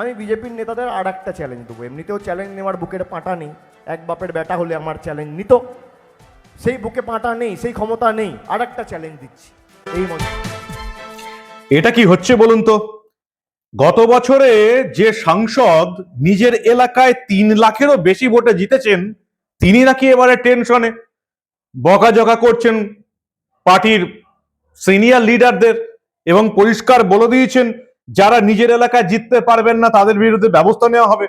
আমি বিজেপির নেতাদের আর একটা চ্যালেঞ্জ দেবো। এমনিতেও চ্যালেঞ্জ নেওয়ার বুকের পাটা নেই। এক বাপের বেটা হলে আমার চ্যালেঞ্জ নিত। সেই বুকে পাটা নেই, সেই ক্ষমতা নেই। আর একটা চ্যালেঞ্জ দিচ্ছি। এই মনে এটা কি হচ্ছে বলুন তো? গত বছরে যে সাংসদ নিজের এলাকায় তিন লাখেরও বেশি ভোটে জিতেছেন, তিনি নাকি এবারে টেনশনে বকাঝকা করছেন পার্টির সিনিয়র লিডারদের এবং পরিষ্কার বলে দিয়েছেন যারা নিজের এলাকায় জিততে পারবেন না, তাদের বিরুদ্ধে ব্যবস্থা নেওয়া হবে।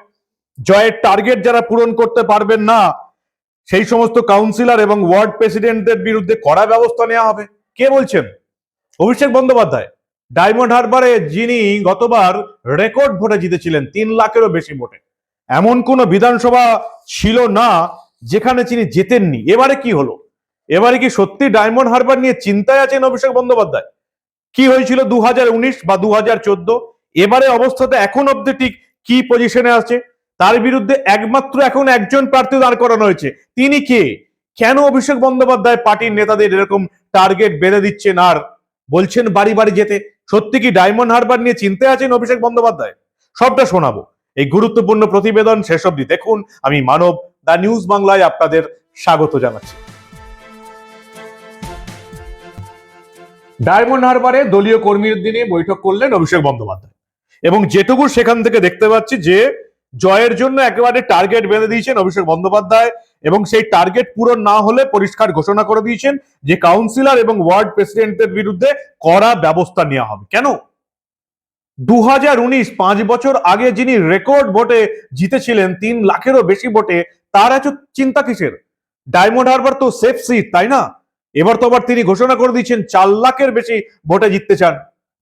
জয়ের টার্গেট যারা পূরণ করতে পারবেন না, সেই সমস্ত কাউন্সিলর এবং ওয়ার্ড প্রেসিডেন্টদের বিরুদ্ধে কড়া ব্যবস্থা নেওয়া হবে। কে বলছেন? অভিষেক বন্দ্যোপাধ্যায়। ডায়মন্ড হারবারে যিনি গতবার রেকর্ড ভোটে জিতেছিলেন, তিন লাখেরও বেশি ভোটে। এমন কোন বিধানসভা ছিল না, যেখানে তিনি জেতেননি। এবারে কি হলো? এবারে কি সত্যি ডায়মন্ড হারবার নিয়ে চিন্তায় আছেন অভিষেক বন্দ্যোপাধ্যায়? কি হয়েছিল দুহাজার উনিশ বা দু হাজার চোদ্দ? এবারে অবস্থাতে এখন অব্দি ঠিক কি পজিশনে আছে? তার বিরুদ্ধে একমাত্র এখন একজন প্রার্থী দাঁড় করানো হয়েছে। তিনি কে? কেন অভিষেক বন্দ্যোপাধ্যায় পার্টির নেতাদের এরকম টার্গেট বেঁধে দিচ্ছেন আর বলছেন বাড়ি বাড়ি যেতে? সত্যি কি ডায়মন্ড হারবার নিয়ে চিন্তায় আছেন অভিষেক বন্দ্যোপাধ্যায়? সবটা শোনাবো। এই গুরুত্বপূর্ণ প্রতিবেদন শেষ অব্দি দেখুন। আমি মানব দা নিউজ বাংলায় আপনাদের স্বাগত জানাচ্ছি। ডায়মন্ড হারবারে দলীয় কর্মীর দিনে বৈঠক করলেন অভিষেক বন্দ্যোপাধ্যায়। এবং যেটুকু সেখান থেকে দেখতে পাচ্ছি যে জয়ের জন্য একেবারে টার্গেট বেঁধে দিয়েছেন অভিষেক বন্দ্যোপাধ্যায় এবং সেই টার্গেট পূরণ না হলে পরিষ্কার ঘোষণা করে দিয়েছেন যে কাউন্সিলর এবং ওয়ার্ড প্রেসিডেন্টের বিরুদ্ধে কড়া ব্যবস্থা নেওয়া হবে। কেন? দু হাজার উনিশ, পাঁচ বছর আগে যিনি রেকর্ড ভোটে জিতেছিলেন, তিন লাখেরও বেশি ভোটে, তার এত চিন্তা কিসের? ডায়মন্ড হারবার তো সেফ সিট তাই না? এবার তো আবার তিনি ঘোষণা করে দিয়েছেন চার লাখের বেশি ভোটে জিততে চান।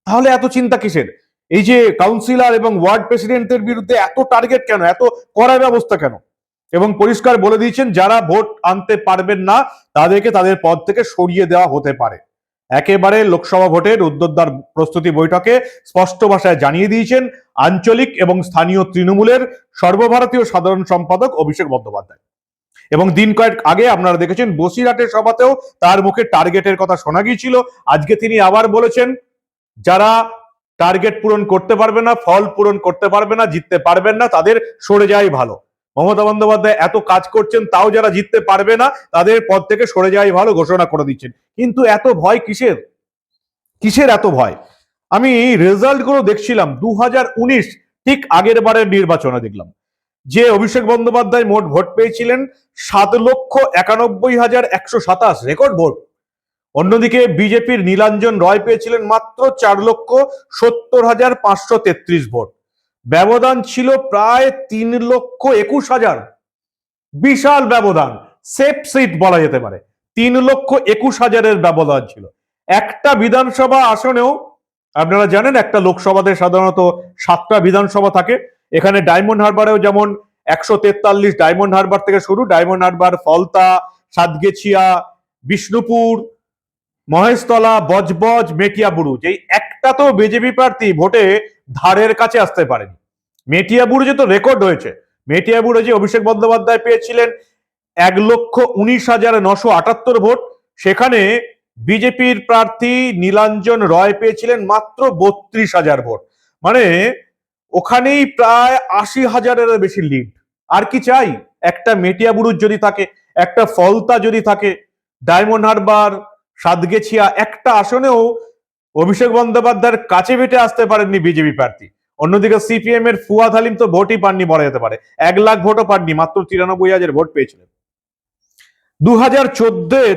তাহলে এত চিন্তা কিসের? এই যে কাউন্সিলর এবং ওয়ার্ড প্রেসিডেন্টের বিরুদ্ধে এত টার্গেট কেন? এত কড়া ব্যবস্থা কেন? এবং পরিষ্কার বলে দিয়েছেন, যারা ভোট আনতে পারবেন না, তাদেরকে তাদের পদ থেকে সরিয়ে দেওয়া হতে পারে। একেবারে লোকসভা ভোটের উদ্যোদ্ধার প্রস্তুতি বৈঠকে স্পষ্ট ভাষায় জানিয়ে দিয়েছেন, আঞ্চলিক এবং স্থানীয় তৃণমূলের সর্বভারতীয় সাধারণ সম্পাদক অভিষেক বন্দ্যোপাধ্যায়। এবং দিন কয়েক আগে আপনারা দেখেছেন বসিরহাটের সভাতেও তার মুখে টার্গেটের কথা শোনা গিয়েছিল। আজকে তিনি আবার বলেছেন, যারা টার্গেট পূরণ করতে পারবে না, ফল পূরণ করতে পারবে না, জিততে পারবেন না, তাদের সরে যাওয়াই ভালো। মমতা বন্দ্যোপাধ্যায় এত কাজ করছেন, তাও যারা জিততে পারবে না, তাদের পদ থেকে সরে যাওয়াই ভালো ঘোষণা করে দিচ্ছেন। কিন্তু এত ভয় কিসের? কিসের এত ভয়? আমি রেজাল্টগুলো দেখছিলাম দু হাজার উনিশ, ঠিক আগের বারের নির্বাচনে দেখলাম। যে অভিষেক বন্দ্যোপাধ্যায় মোট ভোট পেয়েছিলেন সাত লক্ষ একানব্বই হাজার একশো সাতাশ রেকর্ড ভোট। অন্যদিকে বিজেপির নীলাঞ্জন রয় পেয়েছিলেন মাত্র চার লক্ষ সত্তর হাজার পাঁচশো তেত্রিশ ভোট। ব্যবধান ছিল প্রায় তিন লক্ষ একুশ হাজার। বিশাল ব্যবধান, সেফ সিট বলা যেতে পারে। তিন লক্ষ একুশ হাজারের ব্যবধান ছিল। একটা বিধানসভা আসনেও, আপনারা জানেন একটা লোকসভাতে সাধারণত সাতটা বিধানসভা থাকে এখানে ডায়মন্ড হারবারেও যেমন একশো তেতাল্লিশ ডায়মন্ড হারবার থেকে শুরু, ডায়মন্ড হারবার, ফলতা, সাতগেছিয়া, বিষ্ণুপুর, মহেশতলা, বজবজ মেটিয়া বুরুজ এই একটা তো বিজেপি প্রার্থী ভোটে ধারের কাছে আসতে পারেনি। মেটিয়া যে তো রেকর্ড হয়েছে মেটিয়া যে অভিষেক বন্দ্যোপাধ্যায় পেয়েছিলেন এক লক্ষ উনিশ হাজার নশো আটাত্তর ভোট, সেখানে বিজেপির প্রার্থী নীলাঞ্জন রয় পেয়েছিলেন মাত্র বত্রিশ হাজার ভোট। মানে ওখানেই প্রায় আশি হাজারের বেশি লিড আর কি চাই? একটা মেটিয়া বুরুজ যদি থাকে, একটা ফলতা যদি থাকে, ডায়মন্ড হারবার, সাতগেছিয়া, একটা আসনেও অভিষেক বন্দ্যোপাধ্যায়ের কাছে বেটে আসতে পারেননি বিজেপি প্রার্থী। অন্যদিকে সিপিএম এর ফুয়াদ হালিম তো ভোটই পাননি বলা যেতে পারে। এক লাখ ভোটও পাননি, মাত্র তিরানব্বই হাজার ভোট পেয়েছিলেন। দু হাজার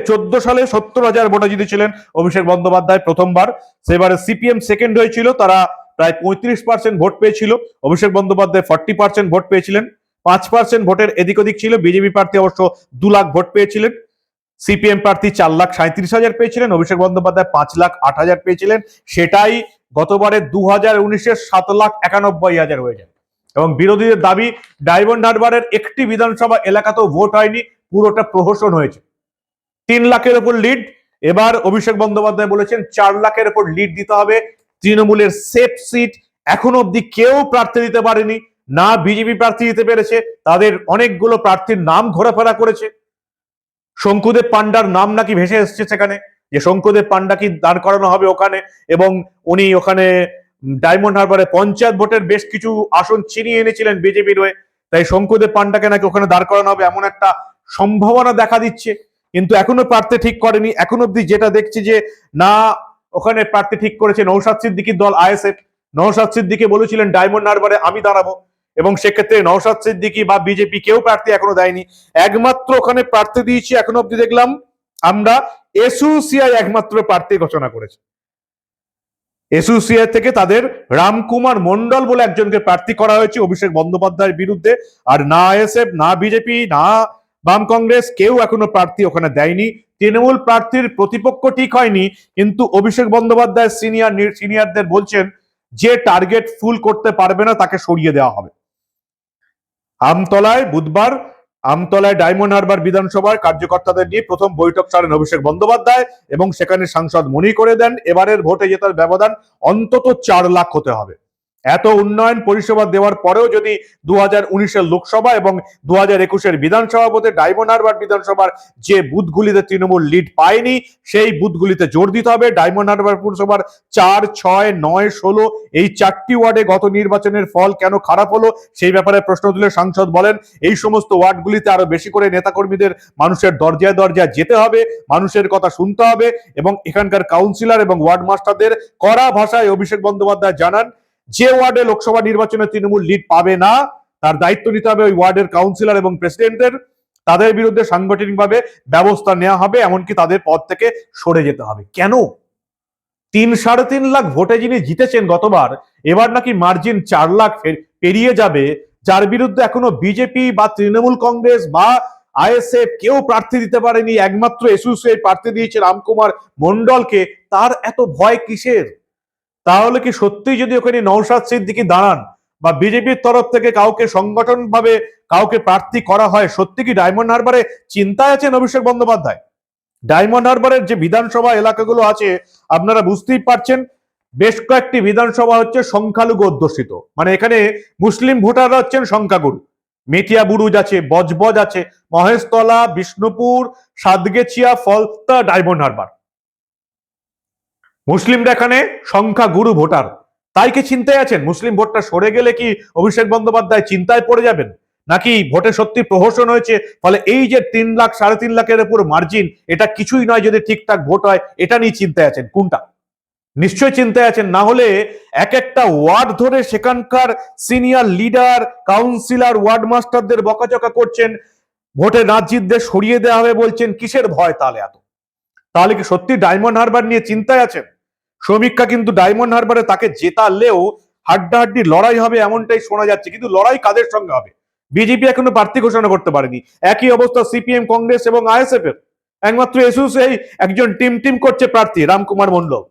চোদ্দ সালে সত্তর হাজার ভোটে জিতেছিলেন অভিষেক বন্দ্যোপাধ্যায় প্রথমবার। সেবারে সিপিএম সেকেন্ড হয়েছিল, তারা প্রায় পঁয়ত্রিশ পার্সেন্ট ভোট পেয়েছিল। Abhishek Bandyopadhyay forty percent vote পেয়েছিলেন। পাঁচ পার্সেন্ট ভোটের এদিক ওদিক ছিল। বিজেপি প্রার্থী অবশ্য দু লাখ ভোট পেয়েছিলেন। সিপিএম প্রার্থী চার লাখ সাঁত্রিশ হাজার পেয়েছিলেন। অভিষেক বন্দ্যোপাধ্যায় পাঁচ লাখ আট হাজার পেয়েছিলেন। সেটাই গতবারে দু হাজার উনিশের সাত লাখ একানব্বই হাজার হয়ে যায়। এবং বিরোধীদের দাবি, ডায়মন্ড হারবারের একটি বিধানসভা এলাকাতেও ভোট হয়নি। পুরোটা প্রহসন হয়েছে। তিন লাখের উপর লিড। এবার অভিষেক বন্দ্যোপাধ্যায় বলেছেন, চার লাখের উপর লিড দিতে হবে। তৃণমূলের সেফ সিট এখন অব্দি কেউ প্রার্থী দিতে পারেনি, না বিজেপি প্রার্থী দিতে পেরেছে, তাদের অনেকগুলো প্রার্থীর নাম ঘোরাফেরা করেছে। শঙ্কুদেব পান্ডার নাম নাকি ভেসে এসছে সেখানে, যে শঙ্কুদেব পান্ডা কি দাঁড় করানো হবে ওখানে, এবং উনি ওখানে ডায়মন্ড হারবারে পঞ্চায়েত ভোটের বেশ কিছু আসন ছিনিয়ে এনেছিলেন বিজেপির হয়ে, তাই শঙ্কুদেব পান্ডাকে নাকি ওখানে দাঁড় করানো হবে এমন একটা সম্ভাবনা দেখা দিচ্ছে। কিন্তু এখনও প্রার্থী ঠিক করেনি, এখন অব্দি যেটা দেখছি যে না ওখানে প্রার্থী ঠিক করেছে নৌসাদ সিদ্দিকির দল, আইএসএফ। নৌসাদ সিদ্দিকি বলেছিলেন, ডায়মন্ড হারবারে আমি দাঁড়াবো। এবং সেক্ষেত্রে নৌসাদ সিদ্দিকি বা বিজেপি কেউ প্রার্থী এখনও দেয়নি। একমাত্র ওখানে প্রার্থী দিয়েছি, এখনও অব্দি দেখলাম আমরা এসইউসিআই একমাত্র প্রার্থী ঘোষণা করেছে। এসইউসিআই থেকে তাদের রামকুমার মন্ডল বলে একজনকে প্রার্থী করা হয়েছে অভিষেক বন্দ্যোপাধ্যায়ের বিরুদ্ধে। আর না আইএসএফ, না বিজেপি, না বাম কংগ্রেস কেউ এখনও প্রার্থী ওখানে দেয়নি। তৃণমূল প্রার্থীর প্রতিপক্ষ ঠিক হয়নি, কিন্তু অভিষেক বন্দ্যোপাধ্যায় সিনিয়র সিনিয়রদের বলছেন যে টার্গেট ফুল করতে পারবে না, তাকে সরিয়ে দেওয়া হবে। আমতলায় বুধবার, আমতলায় ডায়মন্ড হারবার বিধানসভার কার্যকর্তাদের নিয়ে প্রথম বৈঠক সারেন অভিষেক বন্দ্যোপাধ্যায় এবং সেখানে সাংসদ মনি করে দেন। এবারের ভোটে জেতার ব্যবধান অন্তত চার লাখ হতে হবে। এত উন্নয়ন পরিষেবা দেওয়ার পরেও যদি দু হাজার উনিশের লোকসভা এবং দু হাজার একুশের বিধানসভা ভোটে ডায়মন্ড হারবার বিধানসভার যে বুথগুলিতে তৃণমূল লিড পায়নি, সেই বুথগুলিতে জোর দিতে হবে। ডায়মন্ড হারবার পুরসভার চার, ছয়, নয়, ষোলো এই চারটি ওয়ার্ডে গত নির্বাচনের ফল কেন খারাপ হলো, সেই ব্যাপারে প্রশ্ন তুলে সাংসদ বলেন, এই সমস্ত ওয়ার্ডগুলিতে আরও বেশি করে নেতাকর্মীদের মানুষের দরজায় দরজায় যেতে হবে, মানুষের কথা শুনতে হবে এবং এখানকার কাউন্সিলর এবং ওয়ার্ড মাস্টারদের কড়া ভাষায় অভিষেক বন্দ্যোপাধ্যায় জানান যে ওয়ার্ডে লোকসভা নির্বাচনে তৃণমূল লিড পাবে না, তার দায়িত্ব নিতে হবে ওই ওয়ার্ডের কাউন্সিলর এবং প্রেসিডেন্টের তাদের বিরুদ্ধে সাংগঠনিকভাবে ব্যবস্থা নেওয়া হবে, এমনকি তাদের পদ থেকে সরে যেতে হবে। কেন? তিন সাড়ে তিন লাখ ভোটে যিনি জিতেছেন গতবার, এবার নাকি মার্জিন চার লাখ পেরিয়ে যাবে, যার বিরুদ্ধে এখনও বিজেপি বা তৃণমূল কংগ্রেস বা আইএসএফ কেউ প্রার্থী দিতে পারেনি, একমাত্র এসোসিয়েট প্রার্থী দিয়েছে রামকুমার মন্ডলকে তার এত ভয় কিসের? তাহলে কি সত্যি যদি ওখানে নৌসাদ সিদ্দিকি দাঁড়ান বা বিজেপির তরফ থেকে কাউকে সংগঠন ভাবে কাউকে প্রার্থী করা হয়, সত্যি কি ডায়মন্ড হারবারে চিন্তায় আছেন অভিষেক বন্দ্যোপাধ্যায়? ডায়মন্ড হারবারের যে বিধানসভা এলাকাগুলো আছে, আপনারা বুঝতেই পারছেন, বেশ কয়েকটি বিধানসভা হচ্ছে সংখ্যালঘু অধ্যুষিত। মানে এখানে মুসলিম ভোটাররা হচ্ছেন সংখ্যাগুরু। মেটিয়া বুরুজ আছে, বজবজ আছে, মহেশতলা, বিষ্ণুপুর, সাতগেছিয়া, ফলতা, ডায়মন্ড হারবার। মুসলিমরা এখানে সংখ্যা গুরু ভোটার। তাই কি চিন্তায় আছেন? মুসলিম ভোটটা সরে গেলে কি অভিষেক বন্দ্যোপাধ্যায় চিন্তায় পড়ে যাবেন? নাকি ভোটে সত্যি প্রহসন হয়েছে, ফলে এই যে তিন লাখ, সাড়ে তিন লাখের উপর মার্জিন এটা কিছুই নয় যদি ঠিকঠাক ভোট হয়, এটা নিয়ে চিন্তায় আছেন। কোনটা? নিশ্চয় চিন্তায় আছেন। না হলে এক একটা ওয়ার্ড ধরে সেখানকার সিনিয়র লিডার কাউন্সিলর ওয়ার্ড মাস্টারদের বকাচকা করছেন। ভোটে নাজিদদের সরিয়ে দেওয়া হবে বলছেন, কিসের ভয় তাহলে এত? তাহলে কি সত্যি ডায়মন্ড হারবার নিয়ে চিন্তায় আছেন? সমীক্ষা কিন্তু ডায়মন্ড হারবারে তাকে জেতালেও হাড্ডাহাড্ডি লড়াই হবে এমনটাই শোনা যাচ্ছে। কিন্তু লড়াই কাদের সঙ্গে হবে? বিজেপি এখনও প্রার্থী ঘোষণা করতে পারেনি। একই অবস্থা সিপিএম, কংগ্রেস এবং আইএসএফ এর। একমাত্র এসইউসিআই একজন টিম টিম করছে প্রার্থী, রামকুমার মন্ডল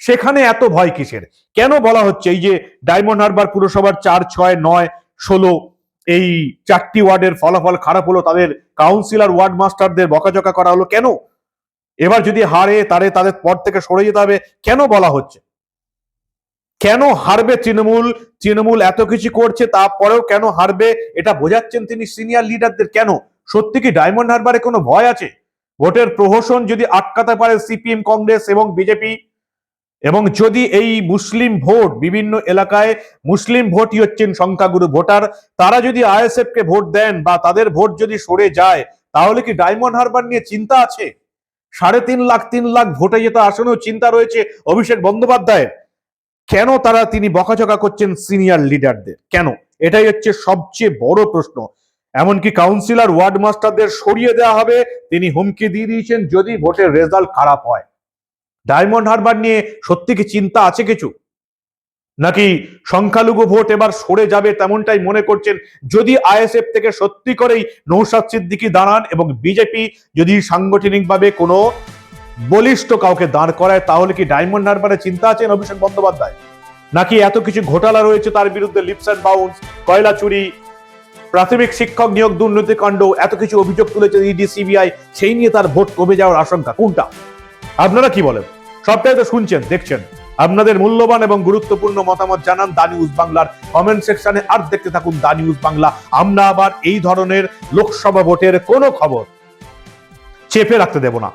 সেখানে এত ভয় কিসের? কেন বলা হচ্ছে এই যে ডায়মন্ড হারবার পুরসভার চার, ছয়, নয়, ষোলো এই চারটি ওয়ার্ডের ফলাফল খারাপ হলো, তাদের কাউন্সিলর ওয়ার্ড মাস্টারদের বকাঝকা করা হলো কেন? এবার যদি হারে, তারে, তাদের পদ থেকে সরে যেতে হবে, কেন বলা হচ্ছে? কেন হারবে তৃণমূল? তৃণমূল এত কিছু করছে, তারপরেও কেন হারবে? এটা বোঝাচ্ছেন তিনি সিনিয়র লিডারদের কেন? সত্যি কি ডায়মন্ড হারবারে কোনো ভয় আছে? ভোটের প্রহসন যদি আটকাতে পারে সিপিএম, কংগ্রেস এবং বিজেপি, এবং যদি এই মুসলিম ভোট বিভিন্ন এলাকায় মুসলিম ভোটই হচ্ছেন সংখ্যাগুরু ভোটার, তারা যদি আইএসএফ কে ভোট দেন বা তাদের ভোট যদি সরে যায়, তাহলে কি ডায়মন্ড হারবার নিয়ে চিন্তা আছে? সাড়ে তিন লাখ তিন লাখ ভোটে যেতে আসনেও চিন্তা রয়েছে অভিষেক বন্দ্যোপাধ্যায়ের। কেন তারা তিনি বকাঝকা করছেন সিনিয়র লিডারদের? কেন? এটাই হচ্ছে সবচেয়ে বড় প্রশ্ন। এমনকি কাউন্সিলর, ওয়ার্ড মাস্টারদের সরিয়ে দেওয়া হবে, তিনি হুমকি দিয়ে দিয়েছেন যদি ভোটের রেজাল্ট খারাপ হয়। ডায়মন্ড হারবার নিয়ে সত্যি কি চিন্তা আছে কিছু? নাকি সংখ্যালঘু ভোট এবার সরে যাবে তেমনটাই মনে করছেন? যদি আইএসএফ থেকে সত্যি করেই নৌসাদ সিদ্দিকি দাঁড়ান এবং বিজেপি যদি সাংগঠনিকভাবে কোনো বলিষ্ঠ কাউকে দাঁড় করায়, তাহলে কি ডায়মন্ড হারবারে চিন্তা আছেন অভিষেক বন্দ্যোপাধ্যায়? নাকি এত কিছু ঘোটালা রয়েছে তার বিরুদ্ধে লিপস অ্যান্ড বাউন্স, কয়লা চুরি, প্রাথমিক শিক্ষক নিয়োগ দুর্নীতিকাণ্ড এত কিছু অভিযোগ তুলেছে ইডি, সিবিআই, সেই নিয়ে তার ভোট কমে যাওয়ার আশঙ্কা, কোনটা? আপনারা কি বলেন? সবটাই তো শুনছেন, দেখছেন। আপনাদের মূল্যবান এবং গুরুত্বপূর্ণ মতামত জানান দা নিউজ বাংলার কমেন্ট সেকশনে, আর দেখতে থাকুন দা নিউজ বাংলা। আমরা আবার এই ধরনের লোকসভা ভোটের কোনো খবর চেপে রাখতে দেব না।